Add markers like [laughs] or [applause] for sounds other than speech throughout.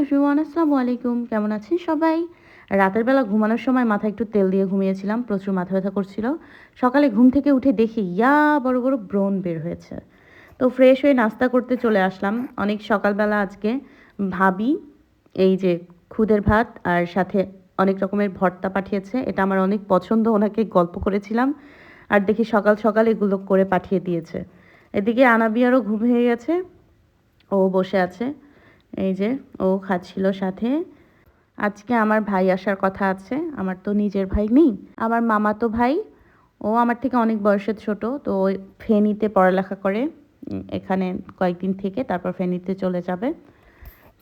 Everyone, আসসালামু আলাইকুম। কেমন আছেন সবাই? রাতের বেলা ঘুমানোর সময় মাথা একটু তেল দিয়ে ঘুমিয়েছিলাম, প্রচুর মাথা ব্যথা করছিল। সকালে ঘুম থেকে উঠে দেখি, ইয়া, বড় বড় ব্রণ বের হয়েছে। তো ফ্রেশ হয়ে নাস্তা করতে চলে আসলাম। অনেক সকালবেলা আজকে ভাবি, এই যে খুদের ভাত আর সাথে অনেক রকমের ভর্তা পাঠিয়েছে, এটা আমার অনেক পছন্দ, ওনাকে গল্প করেছিলাম। আর দেখি সকাল সকাল এগুলো করে পাঠিয়ে দিয়েছে। এদিকে আনাবিয়ারও ঘুম হয়ে গেছে, ও বসে আছে। এই যে, ও খাচ্ছিল সাথে। আজকে আমার ভাই আসার কথা আছে, আমার তো নিজের ভাই নেই। আমার মামা তো ভাই, ও আমার থেকে অনেক বয়সের ছোট, তো ওই ফেনীতে পড়ালেখা করে, এখানে কয়েকদিন থেকে তারপর ফেনীতে চলে যাবে।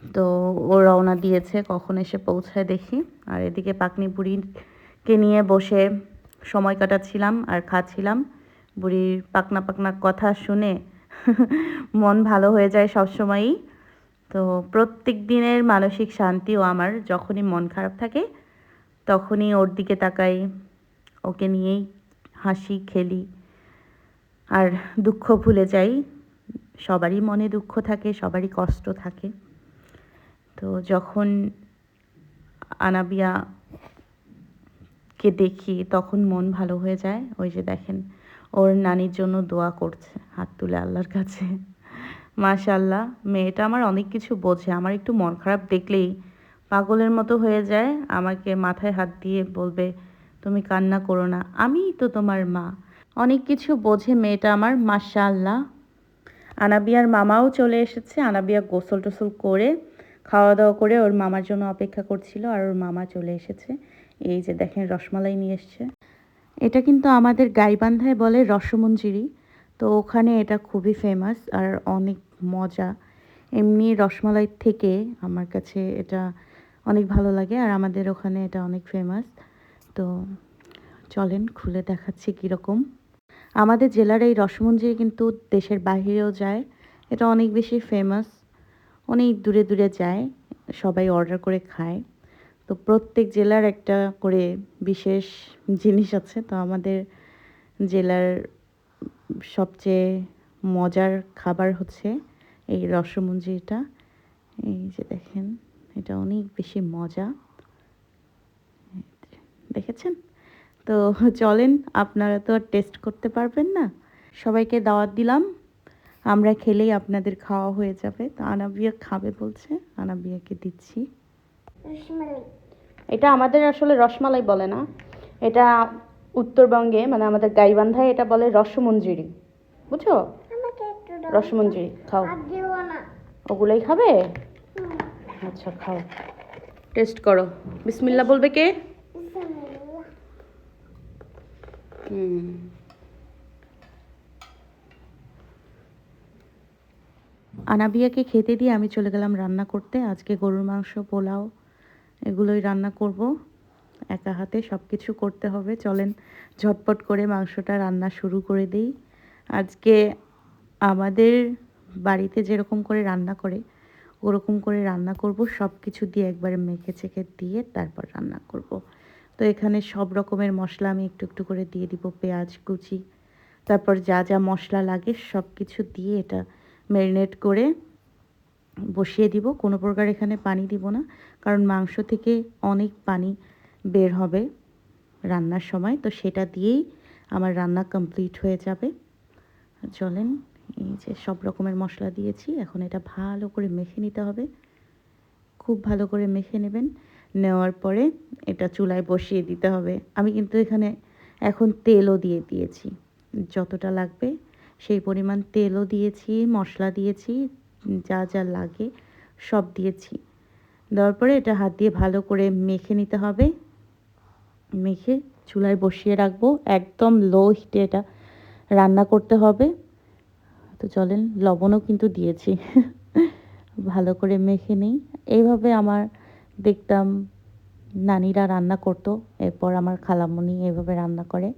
তো ও রওনা দিয়েছে, কখন এসে পৌঁছায় দেখি। আর এদিকে পাকনি বুড়িকে নিয়ে বসে সময় কাটাচ্ছিলাম আর খাচ্ছিলাম। বুড়ির পাকনা পাকনা কথা শুনে [laughs] মন ভালো হয়ে যায় সবসময়ই। তো প্রত্যেক দিনের মানসিক শান্তিও আমার, যখনই মন খারাপ থাকে, তখনই ওর দিকে তাকাই, ওকে নিয়েই হাসি, খেলি। আর দুঃখ ভুলে যাই, সবারই মনে দুঃখ থাকে, সবারই কষ্ট থাকে। তো যখন আনাবিয়া কে দেখি, তখন মন ভালো হয়ে যায়। ওই যে দেখেন, ওর নানির জন্য দোয়া করছে, হাত তুলে আল্লাহর কাছে। মাশাল্লাহ মেয়েটা আমার অনেক কিছু বোঝে। আমার একটু মন খারাপ দেখলেই পাগলের মতো হয়ে যায়। আমাকে মাথায় হাত দিয়ে বলবে, তুমি কান্না করো না, আমিই তো তোমার মা। অনেক কিছু বোঝে মেয়েটা আমার মাশাল্লাহ আনাবিয়ার মামাও চলে এসেছে। আনাবিয়া গোসল টোসল করে, খাওয়া দাওয়া করে ওর মামার জন্য অপেক্ষা করছিল আর ওর মামা চলে এসেছে। এই যে দেখেন, রসমালাই নিয়ে এসছে। এটা কিন্তু আমাদের গাইবান্ধায় বলে রসমঞ্জিরি। তো ওখানে এটা খুবই ফেমাস আর অনেক মজা। এমনি রসমালাই থেকে আমার কাছে এটা অনেক ভালো লাগে আর আমাদের ওখানে এটা অনেক ফেমাস তো চলেন, খুলে দেখাচ্ছি কীরকম। আমাদের জেলার এই রসমঞ্জিরি কিন্তু দেশের বাইরেও যায়। এটা অনেক বেশি ফেমাস অনেক দূরে দূরে যায়। সবাই অর্ডার করে খায়। তো প্রত্যেক জেলার একটা করে বিশেষ জিনিস আছে। তো আমাদের জেলার সবচেয়ে মজার খাবার হচ্ছে এই রসমঞ্জিটা। এই যে দেখেন এটা অনেক বেশি মজা। দেখেছেন? তো চলেন আপনারা তো আর টেস্ট করতে পারবেন না। সবাইকে দাওয়াত দিলাম। আমরা খেলেই আপনাদের খাওয়া হয়ে যাবে। তো আনাবিয়া খাবে বলছে আনাবিয়াকে দিচ্ছি। এটা আমাদের আসলে রসমালাই বলে না। এটা উত্তরবঙ্গে মানে আমাদের গাইবান্ধায় এটা বলে রসমঞ্জিরি। বুঝছ? রসমঞ্জিরি, খাও। ওগুলোই খাবে? আচ্ছা খাও। টেস্ট করো। বিসমিল্লা বলবে কে? আনাবিয়াকে খেতে দিয়ে আমি চলে গেলাম রান্না করতে। আজকে গরুর মাংস, পোলাও, এগুলোই রান্না করব। একা হাতে সব কিছু করতে হবে। চলেন, ঝটপট করে মাংসটা রান্না শুরু করে দিই। আজকে আমাদের বাড়িতে যেরকম করে রান্না করে, ওরকম করে রান্না করব সব কিছু দিয়ে একবারে মেখে চেখে দিয়ে তারপর রান্না করব। তো এখানে সব রকমের মশলা আমি একটু একটু করে দিয়ে দিব, পেঁয়াজ, কুচি, তারপর যা যা মশলা লাগে সব কিছু দিয়ে এটা ম্যারিনেট করে বসিয়ে দিব। কোনো প্রকার এখানে পানি দিব না, কারণ মাংস থেকে অনেক পানি বের হবে রান্নার সময়, তো সেটা দিয়েই আমার রান্না কমপ্লিট হয়ে যাবে। চলেন এই যে সব রকমের মশলা দিয়েছি, এখন এটা ভালো করে মেখে নিতে হবে। খুব ভালো করে মেখে নেবেন, নেওয়ার পরে এটা চুলায় বসিয়ে দিতে হবে। আমি কিন্তু এখানে এখন তেলও দিয়ে দিয়েছি, যতটা লাগবে সেই পরিমাণ তেলও দিয়েছি, মশলা দিয়েছি, যা যা লাগে সব দিয়েছি। দেওয়ার পরে এটা হাত দিয়ে ভালো করে মেখে নিতে হবে। মেখে চুলায় বসিয়ে রাখব, একদম লো হিটে এটা রান্না করতে হবে। তো চলেন, লবণও কিন্তু দিয়েছি। ভালো করে মেখে নিই। এইভাবে আমার দেখতাম নানিরা রান্না করতো, এরপর আমার খালামণি এইভাবে রান্না করে।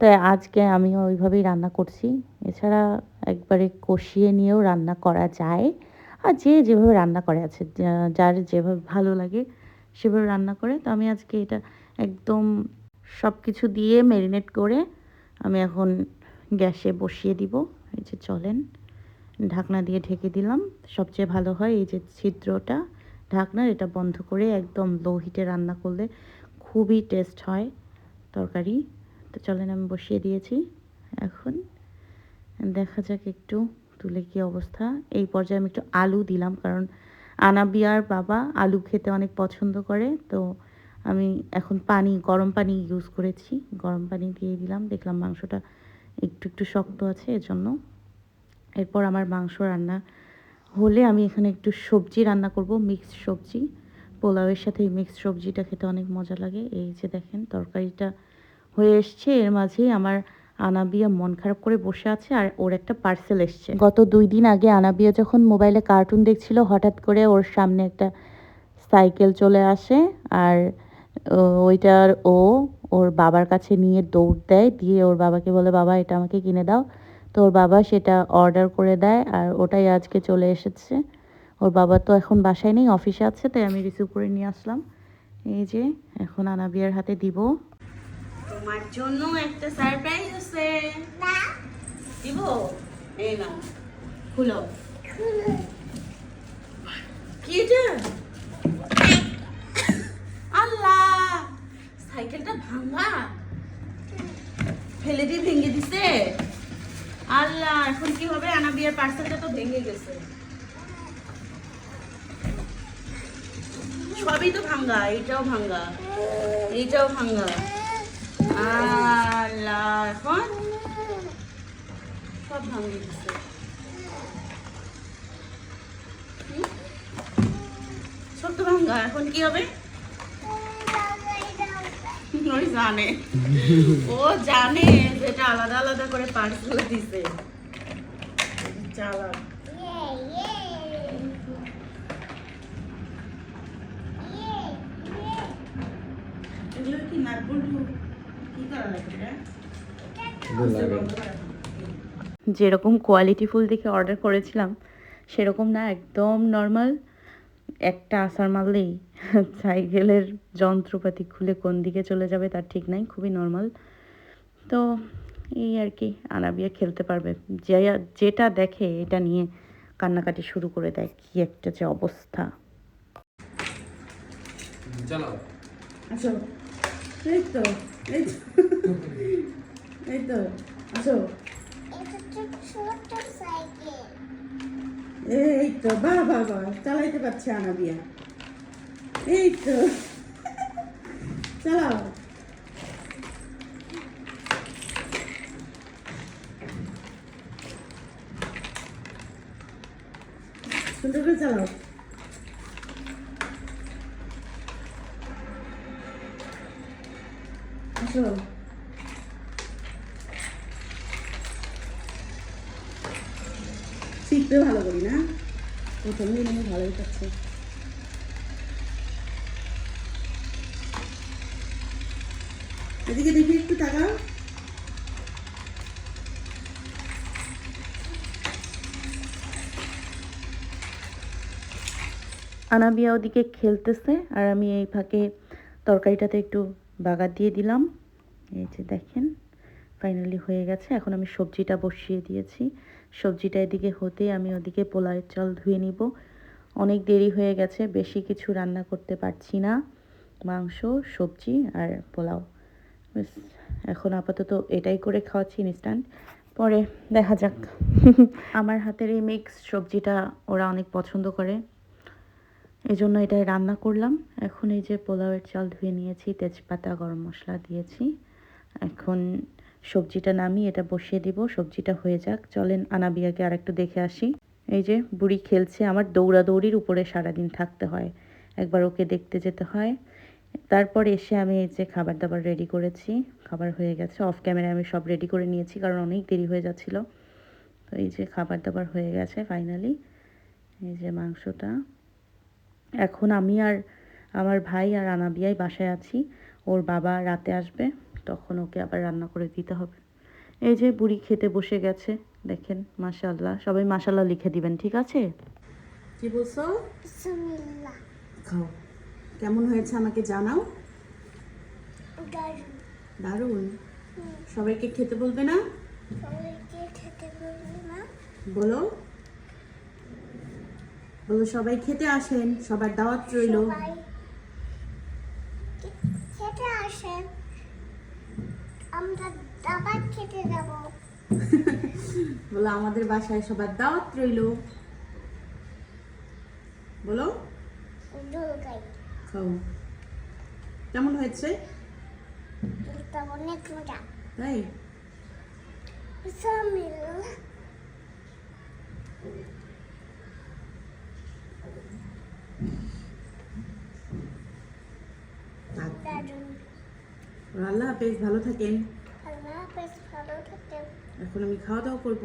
তাই আজকে আমিও ওইভাবেই রান্না করছি। এছাড়া একবারে কষিয়ে নিয়েও রান্না করা যায়। আর যে যেভাবে রান্না করে আছে যার যেভাবে ভালো লাগে সেভাবে রান্না করে। তো আমি আজকে এটা একদম সব কিছু দিয়ে ম্যারিনেট করে আমি এখন গ্যাসে বসিয়ে দিব। এই যে চলেন, ঢাকনা দিয়ে ঢেকে দিলাম। সবচেয়ে ভালো হয় এই যে ছিদ্রটা ঢাকনার এটা বন্ধ করে একদম লো হিটে রান্না করলে খুবই টেস্ট হয় তরকারি। তো চলেন আমি বসিয়ে দিয়েছি এখন। দেখা যাক একটু তুলে কি অবস্থা। এই পর্যায়ে আমি একটু আলু দিলাম কারণ আনাবিয়ার বাবা আলু খেতে অনেক পছন্দ করে। তো আমি এখন পানি, গরম পানি ইউজ করেছি। গরম পানি দিয়ে দিলাম। দেখলাম মাংসটা একটু একটু শক্ত আছে এজন্য। এরপর আমার মাংস রান্না হলে আমি এখানে একটু সবজি রান্না করব মিক্সড সবজি। পোলাওয়ের সাথে এই মিক্সড সবজিটা খেতে অনেক মজা লাগে। এই যে দেখেন তরকারিটা হয়ে এসছে। এর মাঝেই আমার আনাবিয়া মন খারাপ করে বসে আছে আর ওর একটা পার্সেল এসছে। গত দুই দিন আগে আনাবিয়া যখন মোবাইলে কার্টুন দেখছিল, হঠাৎ করে ওর সামনে একটা সাইকেল চলে আসে। আর ওইটার ও ওর বাবার কাছে নিয়ে দৌড় দেয় দিয়ে ওর বাবাকে বলে বাবা এটা আমাকে কিনে দাও। তো ওর বাবা সেটা অর্ডার করে দেয় আর ওটাই আজকে চলে এসেছে। ওর বাবা তো এখন বাসায় নেই অফিসে আছে তাই আমি রিসিভ করে নিয়ে আসলাম। এই যে এখন আনাবিয়ার হাতে দিব। তোমার জন্য একটা সারপ্রাইজ আছে। না। দিব? এই না খুলো। কি এটা আল্লাহ সাইকেলটা ভাঙা ফেলে দিয়ে ভেঙে দিছে। আল্লাহ, এখন কি হবে? আনাবিয়ার পার্সেলটা তো ভেঙে গেছে। সবই তো ভাঙ্গা, এইটাও ভাঙ্গা এইটাও ভাঙ্গা। আল্লাহ, এখন সব ভাঙিয়ে দিচ্ছে সব তো ভাঙ্গা, এখন কি হবে? ওই জানে। [laughs] ও জানে যেটা আলাদা আলাদা করে পার্সেল দিছে। চালাক। এগুলো কি নাট কি করা লাগে এটা? যেরকম কোয়ালিটিফুল দেখে অর্ডার করেছিলাম সেরকম না একদম নর্মাল একটা আসার মারলেই [laughs] সাইকেলের যন্ত্রপাতি খুলে কোন দিকে চলে যাবে তার ঠিক নাই খুবই নর্মাল তো এই আর কি আনাবিয়া খেলতে পারবে। যে যেটা দেখে এটা নিয়ে কান্নাকাটি শুরু করে দেয় কি একটা যে অবস্থা। চালাও। আসো এই তো এই তো এই তো আসো এটা তো ছোট সাইকেল এই তো বা বাবা চালাইতে পারছে আনাবিয়া এই তো চালাও সুন্দর করে চালাও আসো শিখতে ভালো করি না। প্রথম দিন আমি ভালোই পাচ্ছি এদিকে দেখি একটু তাকাও। আনাবিয়া ওদিকে খেলতেছে, আর আমি এই ফাঁকে তরকারিটাতে একটু বাগার দিয়ে দিলাম। এই যে দেখেন ফাইনালি হয়ে গেছে। এখন আমি সবজিটা বসিয়ে দিয়েছি। সবজিটা এদিকে হতে আমি ওদিকে পোলাওয়ের চাল ধুয়ে নিব। অনেক দেরি হয়ে গেছে, বেশি কিছু রান্না করতে পারছি না। মাংস, সবজি আর পোলাও। এখন আপাতত এটাই করে খাওয়াচ্ছি ইনস্ট্যান্ট পরে দেখা যাক। আমার হাতের এই মিক্স সবজিটা ওরা অনেক পছন্দ করে। এই জন্য এটাই রান্না করলাম। এখন এই যে পোলাওয়ের চাল ধুয়ে নিয়েছি, তেজপাতা, গরম মশলা দিয়েছি। এখন সবজিটা নামিয়ে এটা বসিয়ে দিব, সবজিটা হয়ে যাক। চলেন আনাবিয়াকে আর একটু দেখে আসি। এই যে বুড়ি খেলছে, আমার দৌড়াদৌড়ির উপরে সারাদিন থাকতে হয়। একবার ওকে দেখতে যেতে হয়। তারপর এসে আমি এই যে খাবার দাবার রেডি করেছি। খাবার হয়ে গেছে অফ ক্যামেরায় আমি সব রেডি করে নিয়েছি, কারণ অনেক দেরি হয়ে যাচ্ছিল। তো এই যে খাবার দাবার হয়ে গেছে ফাইনালি এই যে মাংসটা। এখন আমি আর আমার ভাই আর আনাবিয়াই বাসায় আছি। ওর বাবা রাতে আসবে। তখন ওকে আবার রান্না করে দিতে হবে। এই যে বুড়ি খেতে বসে গেছে দেখেন মাশাল্লাহ সবাই মাশাল্লাহ লিখে দিবেন ঠিক আছে? কি বলছো? খাও। কেমন হয়েছে আমাকে জানাও? দারুণ। দারুণ? সবাইকে খেতে বলবে না? সবাইকে খেতে বলবে না। বলো। বলো সবাই খেতে আসেন সবার দাওয়াত রইল সবাই খে- খেতে আসেন আমরা দাবার খেতে যাব। [laughs] বলো আমাদের বাসায় সবার দাওয়াত রইল। বলো। খাও। কেমন হয়েছে? অনেক মজা। তাই? আল্লাহ হাফেজ ভালো থাকেন আল্লাহ হাফেজ ভালো থাকেন এখন আমি খাওয়া দাওয়া করব।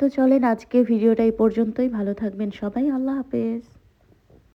তো চলেন আজকে ভিডিওটা এই পর্যন্তই। ভালো থাকবেন সবাই। আল্লাহ হাফেজ।